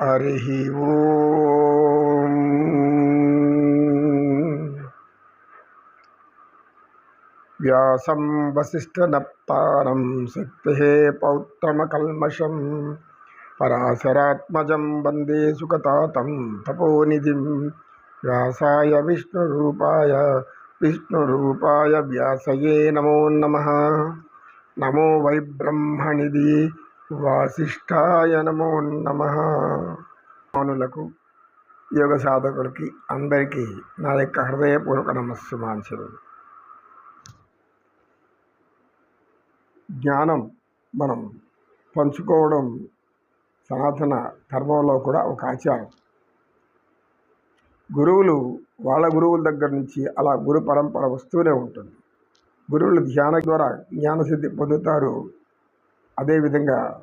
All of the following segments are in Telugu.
हरिः ॐ। व्यासं वसिष्ठनप्तारं शक्तेः पौत्रमकल्मषं पराशरात्मजं वंदे सुखतातं तपोनिधिं। व्यासाय विष्णुरूपाय विष्णुरूपाय व्यासये नमो नमः। नमो वै ब्रह्मनिधि వాసిష్ఠాయ నమో నమ. మానులకు యోగ సాధకులకి అందరికీ నా యొక్క హృదయపూర్వక నమస్సుమాంచలు జ్ఞానం మనం పంచుకోవడం సనాతన ధర్మంలో కూడా ఒక ఆచారం. గురువులు వాళ్ళ గురువుల దగ్గర నుంచి అలా గురు పరంపర వస్తూనే ఉంటుంది. గురువులు ధ్యానం ద్వారా జ్ఞానసిద్ధి పొందుతారు. అదేవిధంగా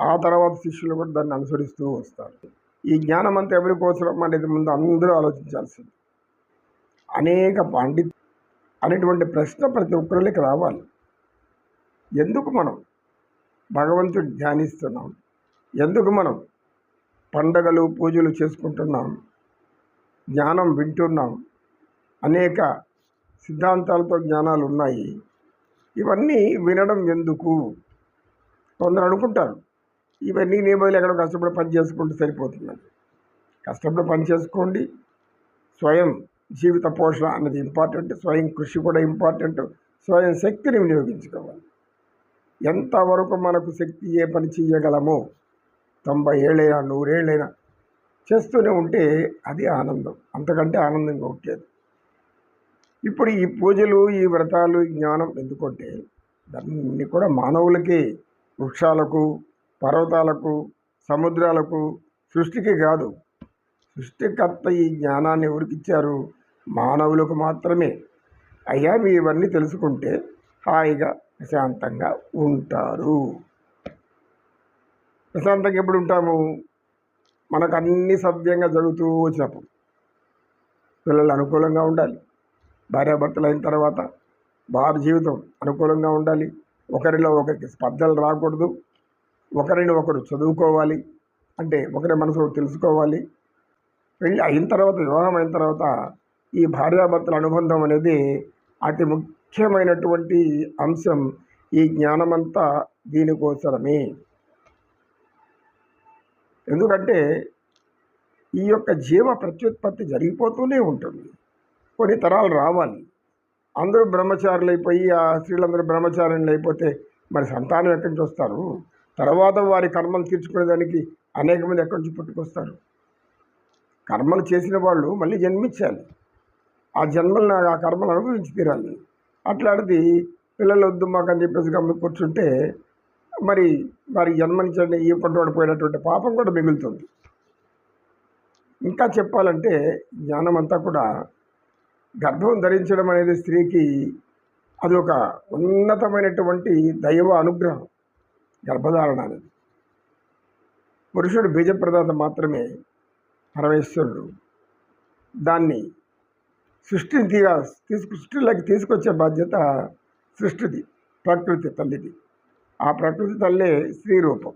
ఆ తర్వాత శిష్యులు కూడా దాన్ని అనుసరిస్తూ వస్తారు. ఈ జ్ఞానం అంతా ఎవరి కోసం అనేది ముందు అందరూ ఆలోచించాల్సింది. అనేక పండిత్ అనేటువంటి ప్రశ్న ప్రతి ఒక్కరికి రావాలి. ఎందుకు మనం భగవంతుడు ధ్యానిస్తున్నాం? ఎందుకు మనం పండగలు పూజలు చేసుకుంటున్నాం? జ్ఞానం వింటున్నాం? అనేక సిద్ధాంతాలతో జ్ఞానాలు ఉన్నాయి. ఇవన్నీ వినడం ఎందుకు? కొందరు అనుకుంటారు ఇవన్నీ నీ బదులు కష్టపడి పని చేసుకుంటూ సరిపోతుందని కష్టపడి పని చేసుకోండి స్వయం జీవిత పోషణ అన్నది ఇంపార్టెంట్ స్వయం కృషి కూడా ఇంపార్టెంట్ స్వయం శక్తిని వినియోగించుకోవాలి. ఎంతవరకు మనకు శక్తి ఏ పని చేయగలమో తొంభై ఏళ్ళైనా నూరేళ్ళైనా చేస్తూనే ఉంటే అది ఆనందం అంతకంటే ఆనందంగా ఉండేది ఇప్పుడు ఈ పూజలు ఈ వ్రతాలు ఈ జ్ఞానం ఎందుకంటే దాన్ని కూడా మానవులకి వృక్షాలకు పర్వతాలకు సముద్రాలకు సృష్టికి కాదు. సృష్టికర్త ఈ జ్ఞానాన్ని ఎవరికిచ్చారు? మానవులకు మాత్రమే. అయ్యా మీ ఇవన్నీ తెలుసుకుంటే హాయిగా ప్రశాంతంగా ఉంటారు. ప్రశాంతంగా ఎప్పుడు ఉంటాము? మనకు అన్ని సవ్యంగా జరుగుతూ వచ్చినప్పుడు. పిల్లలు అనుకూలంగా ఉండాలి. భార్యాభర్తలు అయిన తర్వాత వారి జీవితం అనుకూలంగా ఉండాలి. ఒకరిలో ఒకరికి స్పర్ధలు రాకూడదు. ఒకరిని ఒకరు చదువుకోవాలి. అంటే ఒకరి మనసు తెలుసుకోవాలి. పెళ్ళి అయిన తర్వాత వివాహం అయిన తర్వాత ఈ భార్యాభర్తల అనుబంధం అనేది అతి ముఖ్యమైనటువంటి అంశం. ఈ జ్ఞానమంతా దీనికోసమే. ఎందుకంటే ఈ యొక్క జీవ ప్రత్యుత్పత్తి జరిగిపోతూనే ఉంటుంది. కొన్ని తరాలు రావాలి. అందరూ బ్రహ్మచారులు అయిపోయి ఆ స్త్రీలందరూ బ్రహ్మచారులు అయిపోతే మరి సంతానం ఎక్కడి నుంచి వస్తారు? తర్వాత వారి కర్మలు తీర్చుకునేదానికి అనేక మంది ఎక్కడి నుంచి పుట్టుకొస్తారు? కర్మలు చేసిన వాళ్ళు మళ్ళీ జన్మించాలి. ఆ జన్మలను ఆ కర్మలు అనుభవించి తీరాలి. అట్లాంటిది పిల్లలు వద్దు మాకు అని చెప్పేసి గమ్మ కూర్చుంటే మరి వారి జన్మనించండి ఈ పట్టుబడి పోయినటువంటి పాపం కూడా మిగులుతుంది. ఇంకా చెప్పాలంటే జ్ఞానం అంతా కూడా గర్భం ధరించడం అనేది స్త్రీకి అది ఒక ఉన్నతమైనటువంటి దైవ అనుగ్రహం గర్భధారణ అనేది. పురుషుడు బీజప్రదాత మాత్రమే పరమేశ్వరుడు. దాన్ని సృష్టిని తీగ తీసుకు సృష్టిలోకి తీసుకొచ్చే బాధ్యత సృష్టిది ప్రకృతి తల్లిది. ఆ ప్రకృతి తల్లే స్త్రీ రూపం.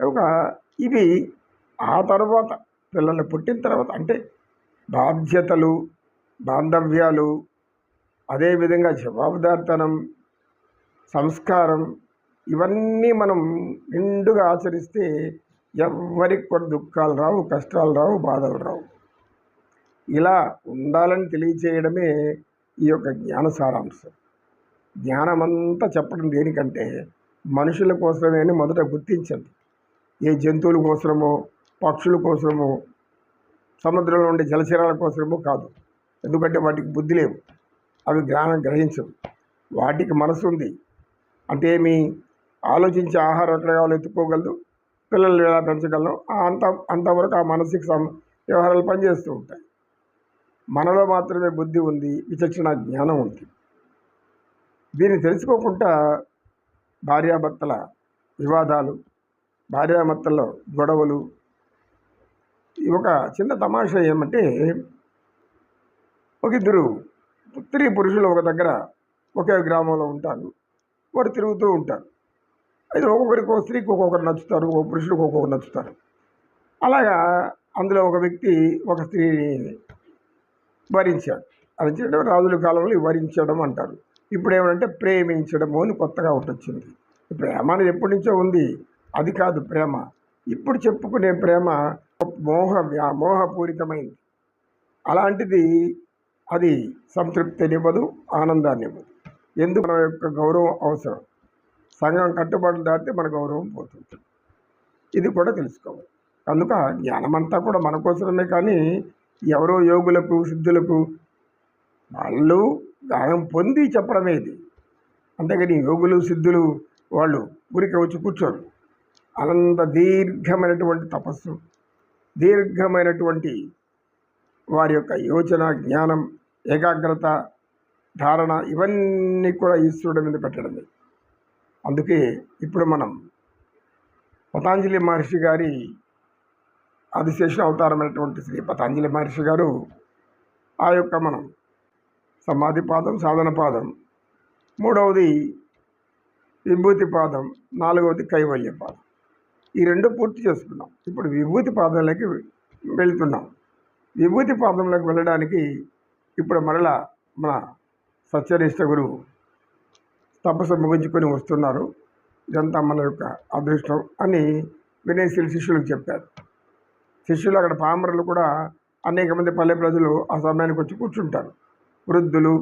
కనుక ఇవి ఆ తర్వాత పిల్లలు పుట్టిన తర్వాత అంటే బాధ్యతలు బాంధవ్యాలు అదేవిధంగా జవాబుదారితనం సంస్కారం ఇవన్నీ మనం నిండుగా ఆచరిస్తే ఎవరికి కూడా దుఃఖాలు రావు కష్టాలు రావు బాధలు రావు. ఇలా ఉండాలని తెలియచేయడమే ఈ యొక్క జ్ఞాన సారాంశం. జ్ఞానమంతా చెప్పడం దేనికంటే మనుషుల కోసమే అని మొదట గుర్తించండి. ఏ జంతువుల కోసమో పక్షుల కోసమో సముద్రంలో ఉండే జలచరాల కోసమో కాదు. ఎందుకంటే వాటికి బుద్ధి లేవు అవి జ్ఞానం గ్రహించవు. వాటికి మనసు ఉంది. అంటే ఏమి? ఆలోచించే ఆహారం ఎక్కడ కావాలో ఎత్తుకోగలదు. పిల్లలు ఎలా పెంచగలం అంత అంతవరకు ఆ మానసిక సం వ్యవహారాలు పనిచేస్తూ ఉంటాయి. మనలో మాత్రమే బుద్ధి ఉంది విచక్షణ జ్ఞానం ఉంది. దీన్ని తెలుసుకోకుండా భార్యాభర్తల వివాదాలు భార్యాభర్తల్లో గొడవలు ఒక చిన్న తమాషా ఏమంటే ఒక ఇద్దరు స్త్రీ పురుషులు ఒక దగ్గర ఒకే గ్రామంలో ఉంటారు. వారు తిరుగుతూ ఉంటారు. అయితే ఒక్కొక్కరికి ఒక స్త్రీకి ఒక్కొక్కరు నచ్చుతారు ఒక్కొక్క పురుషుడికి ఒక్కొక్కరు నచ్చుతారు. అలాగా అందులో ఒక వ్యక్తి ఒక స్త్రీని వరించాడు. వరించడం రాజుల కాలంలో వరించడం అంటారు. ఇప్పుడు ఏమంటే ప్రేమించడము అని కొత్తగా ఒకటి వచ్చింది. ప్రేమ అనేది ఎప్పటి నుంచో ఉంది. అది కాదు ప్రేమ. ఇప్పుడు చెప్పుకునే ప్రేమ మోహ వ్యా- మోహపూరితమైంది. అలాంటిది అది సంతృప్తినివ్వదు ఆనందాన్ని ఇవ్వదు ఎందుకు మన యొక్క గౌరవం అవసరం? సంఘం కట్టుబాట్లు దాటితే మన గౌరవం పోతుంది ఇది కూడా తెలుసుకోవాలి. కనుక జ్ఞానమంతా కూడా మన కోసమే కానీ ఎవరో యోగులకు సిద్ధులకు వాళ్ళు జ్ఞానం పొంది చెప్పడమే ఇది. అంతేగాని యోగులు సిద్ధులు వాళ్ళు ఊరికే వచ్చి కూర్చోరు. అనంత దీర్ఘమైనటువంటి తపస్సు దీర్ఘమైనటువంటి వారి యొక్క యోచన జ్ఞానం ఏకాగ్రత ధారణ ఇవన్నీ కూడా ఈశ్వరుడి మీద పెట్టడమే. అందుకే ఇప్పుడు మనం పతాంజలి మహర్షి గారి ఆదిశేష అవతారమైనటువంటి శ్రీ పతాంజలి మహర్షి గారు ఆ యొక్క మనం సమాధి పాదం సాధన పాదం మూడవది విభూతి పాదం నాలుగవది కైవల్య పాదం. ఈ రెండు పూర్తి చేసుకున్నాం. ఇప్పుడు విభూతి పాదంలోకి వెళుతున్నాం. విభూతి పాదంలోకి వెళ్ళడానికి ఇప్పుడు మరలా మన సత్యనిష్ట గురువు తపస్సు ముగించుకొని వస్తున్నారు. ఇదంతా మన యొక్క అదృష్టం అని వినయశీల శిష్యులకు చెప్పారు. శిష్యులు అక్కడ పామరులు కూడా అనేక మంది పల్లె ప్రజలు ఆ సమయానికి వచ్చి కూర్చుంటారు. వృద్ధులు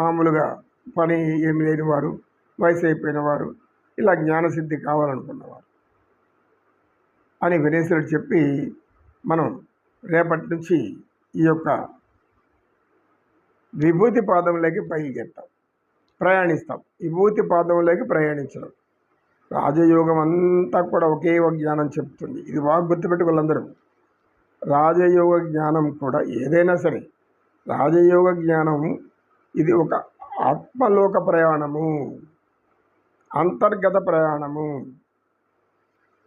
మామూలుగా పని ఏమి లేని వారు వయసు అయిపోయిన వారు ఇలా జ్ఞానసిద్ధి కావాలనుకున్నవారు అని వినేశ్వరుడు చెప్పి మనం రేపటి నుంచి ఈ యొక్క విభూతి పాదంలోకి పైకెత్తాం. ప్రయాణిస్తాం. విభూతి పాదంలోకి ప్రయాణించడం. రాజయోగం అంతా కూడా ఒకే ఒక జ్ఞానం చెప్తుంది. ఇది బాగా గుర్తుపెట్టు వాళ్ళందరూ. రాజయోగ జ్ఞానం కూడా ఏదైనా సరే. రాజయోగ జ్ఞానం ఇది ఒక ఆత్మలోక ప్రయాణము. అంతర్గత ప్రయాణము.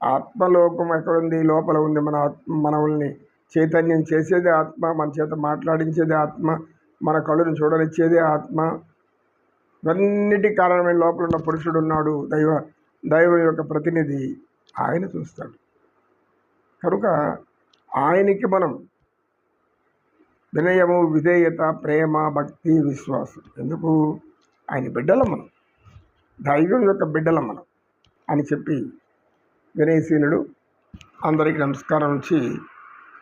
ఆత్మలోకం ఎక్కడుంది లోపల ఉంది మన ఆత్మ. మనల్ని చైతన్యం చేసేది ఆత్మ మన చేత మాట్లాడించేది ఆత్మ. మన కళ్ళును చూడనిచ్చేది ఆత్మ. ఇవన్నిటి కారణమైన లోపల ఉన్న పురుషుడు ఉన్నాడు దైవ దైవం యొక్క ప్రతినిధి ఆయన చూస్తాడు. కనుక ఆయనకి మనం వినయము విధేయత ప్రేమ భక్తి విశ్వాసం ఎందుకు? ఆయన బిడ్డలం మనం. దైవం యొక్క బిడ్డలం మనం అని చెప్పి వినయశీనుడు అందరికీ నమస్కారం ఇచ్చి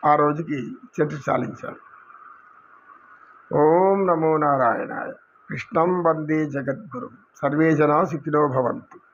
ఆ రోజుకి చర్చ చాలించాడు. ఓం నమో నారాయణాయ. కృష్ణం వందే జగద్గురు. సర్వే జనా సుఖినో భవంతు.